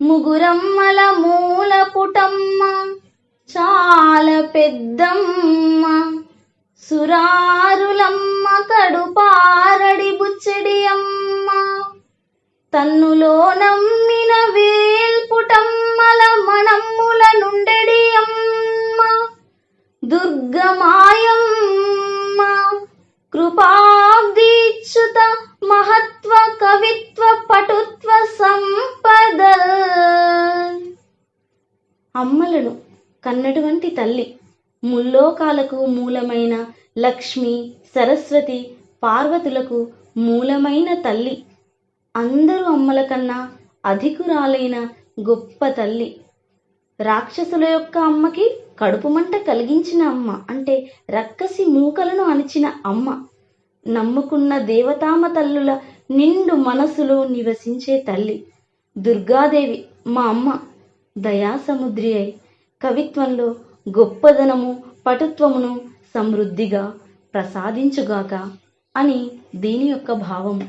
ముగురమ్మల మూల పుటమ్మ చాలా పెద్దమ్మ సురారులమ్మ కడుపారడి బుచ్చడి అమ్మ తన్నులో నమ్మిన వేల్పుటమ్మల మణమ్ముల నుండెడి అమ్మ దుర్గమాయమ్మ మహత్ మహత్వ కవిత్వ పటుత్వ సంపద. అమ్మలను కన్నటువంటి తల్లి ముల్లోకాలకు మూలమైన లక్ష్మి సరస్వతి పార్వతులకు మూలమైన తల్లి అందరూ అమ్మల కన్నా అధికురాలైన గొప్ప తల్లి. రాక్షసుల యొక్క అమ్మకి కడుపు మంట కలిగించిన అమ్మ అంటే రక్కసి మూకలను అణిచిన అమ్మ. నమ్ముకున్న దేవతామ తల్లుల నిండు మనసులో నివసించే తల్లి. దుర్గాదేవి మా అమ్మ. దయాసముద్రి అయి కవిత్వంలో గొప్పదనము పటుత్వమును సమృద్ధిగా ప్రసాదించుగాక అని దీని యొక్క భావము.